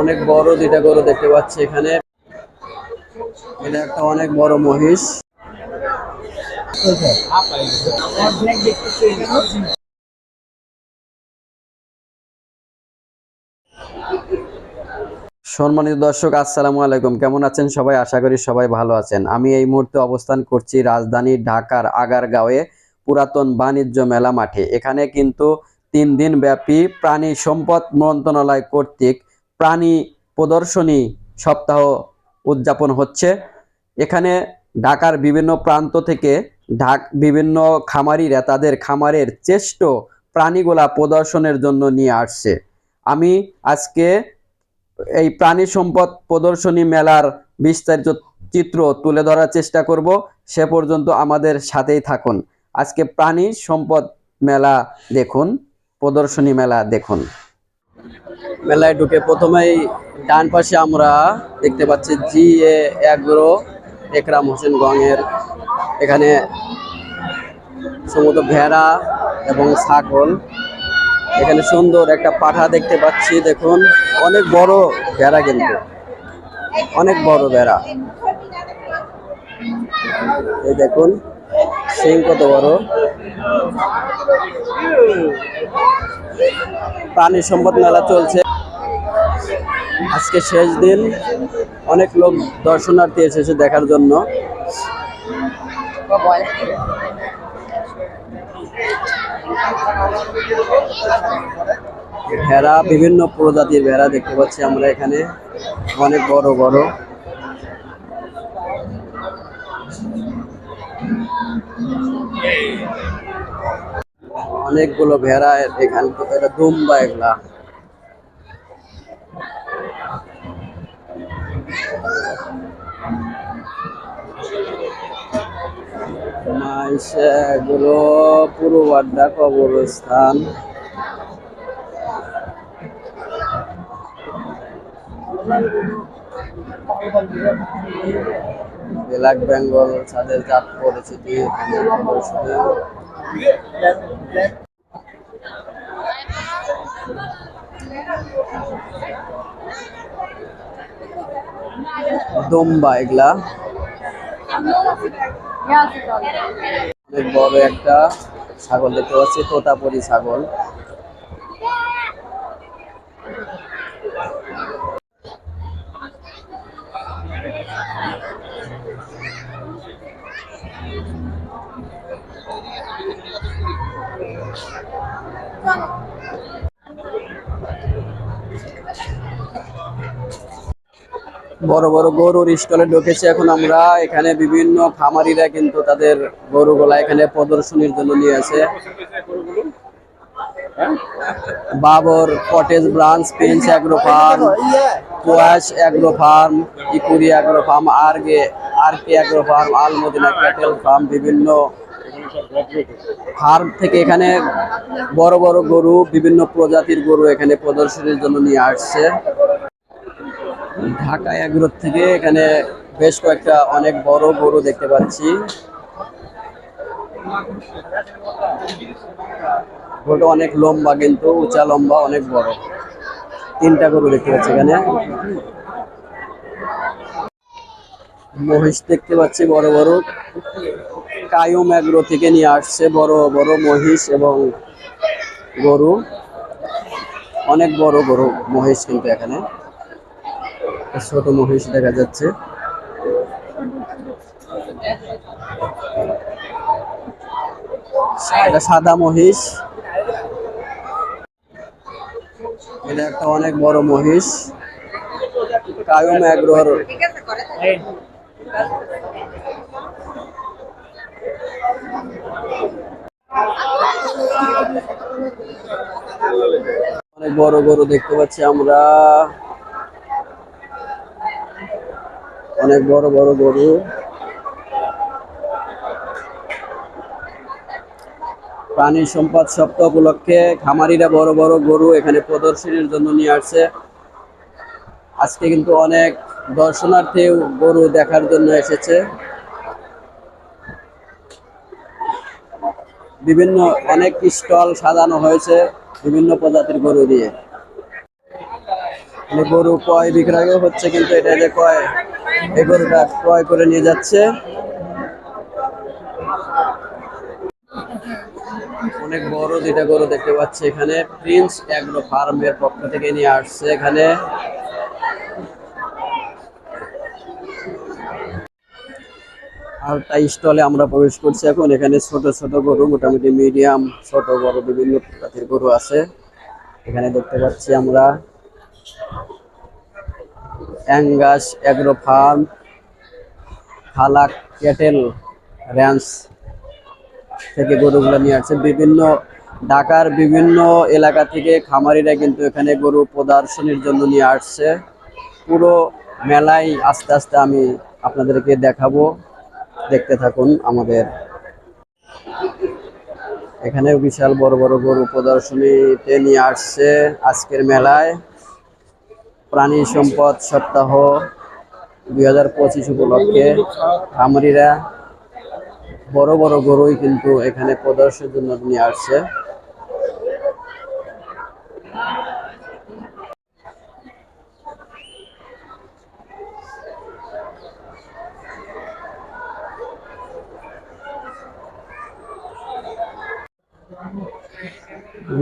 অনেক বড় দুইটা গরু দেখতে পাচ্ছি এখানে। এটা একটা অনেক বড় মহিষ। সম্মানিত দর্শক, আসসালামু আলাইকুম। কেমন আছেন সবাই? আশা করি সবাই ভালো আছেন। আমি এই মুহূর্তে অবস্থান করছি রাজধানী ঢাকার আগারগাঁওয়ে পুরাতন বাণিজ্য মেলা মাঠে। এখানে কিন্তু তিন দিন ব্যাপী প্রাণী সম্পদ মন্ত্রণালয় কর্তৃক প্রাণী প্রদর্শনী সপ্তাহ উদযাপন হচ্ছে। এখানে ঢাকার বিভিন্ন প্রান্ত থেকে ঢাক, বিভিন্ন খামারিরা তাদের খামারের চেষ্ট প্রাণীগুলা প্রদর্শনের জন্য নিয়ে আসছে। আমি আজকে এই প্রাণী সম্পদ প্রদর্শনী মেলার বিস্তারিত চিত্র তুলে ধরার চেষ্টা করব। সে পর্যন্ত আমাদের সাথেই থাকুন। আজকে প্রাণী সম্পদ মেলা দেখুন, প্রদর্শনী মেলা দেখুন। মেলায় ঢুকে প্রথমেই ডান পাশে আমরা দেখতে পাচ্ছি জি এ অ্যাগ্রো একরাম হোসেন গঙের এখানে সমুদ্র ভেড়া এবং ছাগল। এখানে সুন্দর একটা পাঠা দেখতে পাচ্ছি, দেখুন। অনেক বড় ভেড়া কিন্তু। অনেক বড় ভেড়া। এই দেখুন, সিং কত বড়। প্রাণী সম্পদ মেলা চলছে। আজকে শেষ দিন। অনেক লোক দর্শনার্থী এসেছে দেখার জন্য। ভেড়া, বিভিন্ন প্রজাতির ভেড়া দেখতে পাচ্ছি আমরা এখানে। অনেক বড় বড়। অনেকগুলো ভেড়া এখানে এটা দুম্বা এগুলা। এগুলো পুরো বাড্ডা কবরস্থান। ব্ল্যাক বেঙ্গল ছাদের জাত পরিচিতি দম্বা এগুলা। অনেক বড় একটা ছাগল দেখতে পাচ্ছি তোতাপুরি ছাগল। বড় বড় গরুর স্টলে ঢুকেছে। এখন আমরা এখানে বিভিন্ন খামারিরা কিন্তু তাদের গরুগুলা এখানে প্রদর্শনীর জন্য নিয়ে আসে। বাবর, কটেজ ব্রাঞ্চ, পেন্স অ্যাগ্রো ফার্ম, কোয়াশ অ্যাগ্রো ফার্ম, ইকুরি অ্যাগ্রো ফার্ম আর G R K agro farm, Almadina cattle farm, বিভিন্ন ফার্ম থেকে এখানে বড় বড় গরু, বিভিন্ন প্রজাতির গরু এখানে প্রদর্শনীর জন্য নিয়ে আসছে। ঢাকা এগ্রো থেকে এখানে বেশ কয়েকটা অনেক বড় গরু দেখতে পাচ্ছি। গরুটা অনেক লম্বা কিন্তু, উঁচা লম্বা, অনেক বড়। তিনটা গরু দেখতে পাচ্ছি এখানে। মহিষ দেখতে পাচ্ছি, বড় বড় কায়ুম এগ্রো থেকে নিয়ে আসছে বড় বড় মহিষ এবং গরু। অনেক বড় গরু, মহিষ কিন্তু এখানে। ছোট মহিষ দেখা যাচ্ছে। এটা সাদা মহিষ। এটা একটা অনেক বড় মহিষ। কায়ম অনেক বড় গরু দেখতে পাচ্ছি আমরা। অনেক বড় বড় গরু। প্রাণী সম্পদ সপ্তাহ উপলক্ষে খামারিরা বড় বড় গরু এখানে প্রদর্শনীর জন্য নিয়ে আসছে। আজকে কিন্তু অনেক দর্শনার্থী গরু দেখার জন্য এসেছে। বিভিন্ন অনেক স্টল সাজানো হয়েছে বিভিন্ন প্রজাতির গরু দিয়ে। মানে গরু কয় বিক্রয়ও হচ্ছে কিন্তু এটা যে ক্রয় এই গরুটা ক্রয় করে নিয়ে যাচ্ছে। অনেক বড় দুইটা গরু দেখতে পাচ্ছি এখানে। প্রিন্স অ্যাগ্রো ফার্মের পক্ষ থেকে নিয়ে আসছে এখানে। আর তাই স্টলে আমরা প্রবেশ করছি এখন। এখানে ছোট ছোট গরু, মোটামুটি মিডিয়াম ছোট বড় বিভিন্ন প্রজাতির গরু আছে। এখানে দেখতে পাচ্ছি আমরা। অ্যাঙ্গাস অ্যাগ্রো ফার্ম হালাক ক্যাটেল র্যান্স থেকে গরুগুলো নিয়ে আসছে। বিভিন্ন ঢাকার বিভিন্ন এলাকা থেকে খামারিরা কিন্তু এখানে গরু প্রদর্শনীর জন্য নিয়ে আসছে। পুরো মেলায় আস্তে আস্তে আমি আপনাদেরকে দেখাবো। দেখতে থাকুন আমাদের। এখানে বিশাল বড় বড় গরু প্রদর্শনীতে নিয়ে আসছে আজকের মেলায়। প্রাণী সম্পদ সপ্তাহ দুই হাজার পঁচিশ উপলক্ষে খামারিরা বড় বড় গরুই কিন্তু এখানে প্রদর্শনের জন্য নিয়ে আসছে।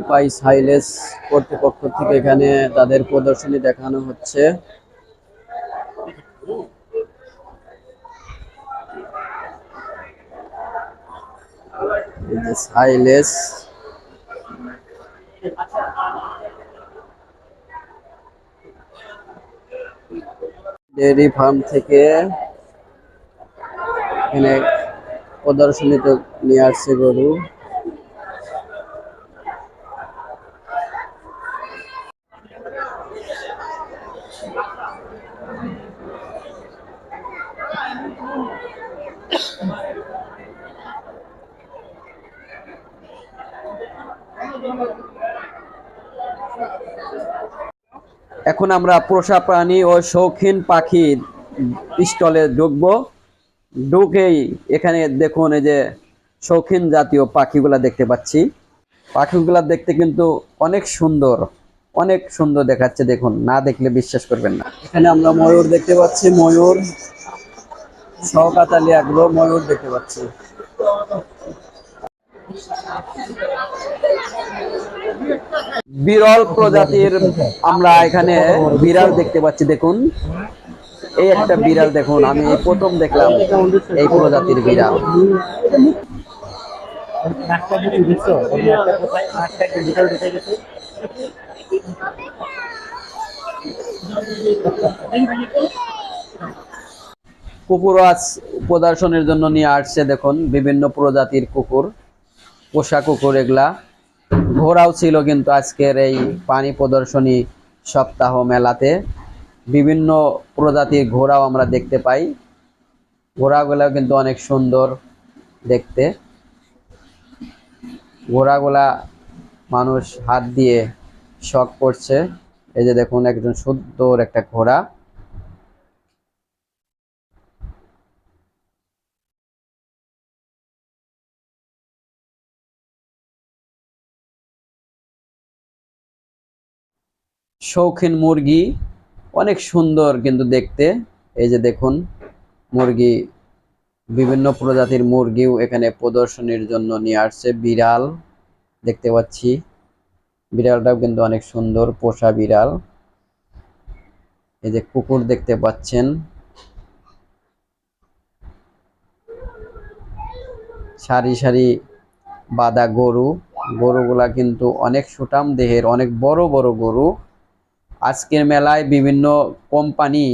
রূপাই সাইলেস কর্তৃপক্ষ থেকে এখানে তাদের প্রদর্শনী দেখানো হচ্ছে। সাইলেস ডেয়ারি ফার্ম থেকে এখানে প্রদর্শনীতে নিয়ে আসছে গরু। এখন আমরা পোষা প্রাণী ও শৌখিন পাখি স্টলে ঢুকবো। ঢুকেই এখানে দেখুন এই যে শৌখিন জাতীয় পাখিগুলা দেখতে পাচ্ছি। পাখিগুলা দেখতে কিন্তু অনেক সুন্দর অনেক সুন্দর দেখাচ্ছে দেখুন, না দেখলে বিশ্বাস করবেন না। এখানে আমরা ময়ূর দেখতে পাচ্ছি, ময়ূর আলী আগ্রহ ময়ূর দেখতে পাচ্ছি। বিরল প্রজাতির আমরা এখানে বিড়াল দেখতে পাচ্ছি, দেখুন। এই একটা বিড়াল, দেখুন, আমি প্রথম দেখলাম এই প্রজাতির বিড়াল। কুকুর আজ প্রদর্শনের জন্য নিয়ে আসছে, দেখুন, বিভিন্ন প্রজাতির কুকুর। পোষা কুকুর এগুলা ঘোড়াও ছিল কিন্তু আজকের এই পানি প্রদর্শনী সপ্তাহ মেলাতে। বিভিন্ন প্রজাতির ঘোড়াও আমরা দেখতে পাই। ঘোড়াগুলাও কিন্তু অনেক সুন্দর দেখতে। ঘোড়াগুলা মানুষ হাত দিয়ে শখ করছে। এই যে দেখুন, একজন সুন্দর একটা ঘোড়া। শৌখিন মুরগি, অনেক সুন্দর কিন্তু দেখতে। এই যে দেখুন, মুরগি, বিভিন্ন প্রজাতির মুরগিও এখানে প্রদর্শনীর জন্য নিয়ে আসছে। বিড়াল দেখতে পাচ্ছি। বিড়ালটাও কিন্তু অনেক সুন্দর, পোষা বিড়াল। এই যে কুকুর দেখতে পাচ্ছেন। সারি সারি বাঁধা গরু। গরুগুলা কিন্তু অনেক সুটাম দেহের, অনেক বড় বড় গরু। আজকের মেলায় বিভিন্ন কোম্পানি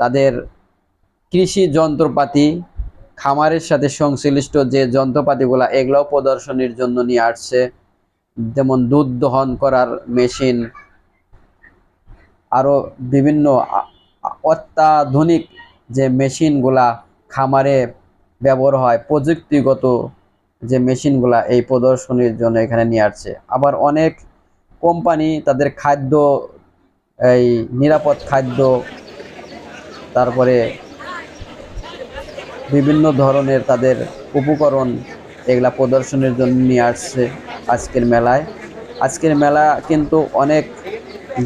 তাদের কৃষি যন্ত্রপাতি, খামারের সাথে সংশ্লিষ্ট যে যন্ত্রপাতিগুলো, এগুলোও প্রদর্শনীর জন্য নিয়ে আসছে। যেমন দুধ দহন করার মেশিন আরও বিভিন্ন অত্যাধুনিক যে মেশিনগুলা খামারে ব্যবহার হয়, প্রযুক্তিগত যে মেশিনগুলা এই প্রদর্শনীর জন্য এখানে নিয়ে আসছে। আবার অনেক কোম্পানি তাদের খাদ্য এই নিরাপদ খাদ্য, তারপরে বিভিন্ন ধরনের তাদের উপকরণ এগুলা প্রদর্শনের জন্য নিয়ে আসছে আজকের মেলায়। আজকের মেলা কিন্তু অনেক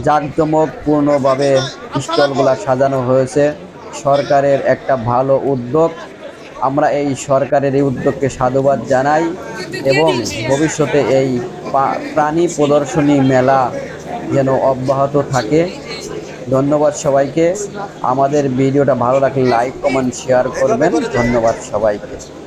জাঁকজমকপূর্ণভাবে স্টলগুলা সাজানো হয়েছে। সরকারের একটা ভালো উদ্যোগ। আমরা এই সরকারের এই উদ্যোগকে সাধুবাদ জানাই এবং ভবিষ্যতে এই প্রাণী প্রদর্শনী মেলা যেন অব্যাহত থাকে। ধন্যবাদ সবাইকে। আমাদের ভিডিওটা ভালো লাগলে লাইক কমেন্ট শেয়ার করবেন। ধন্যবাদ সবাইকে।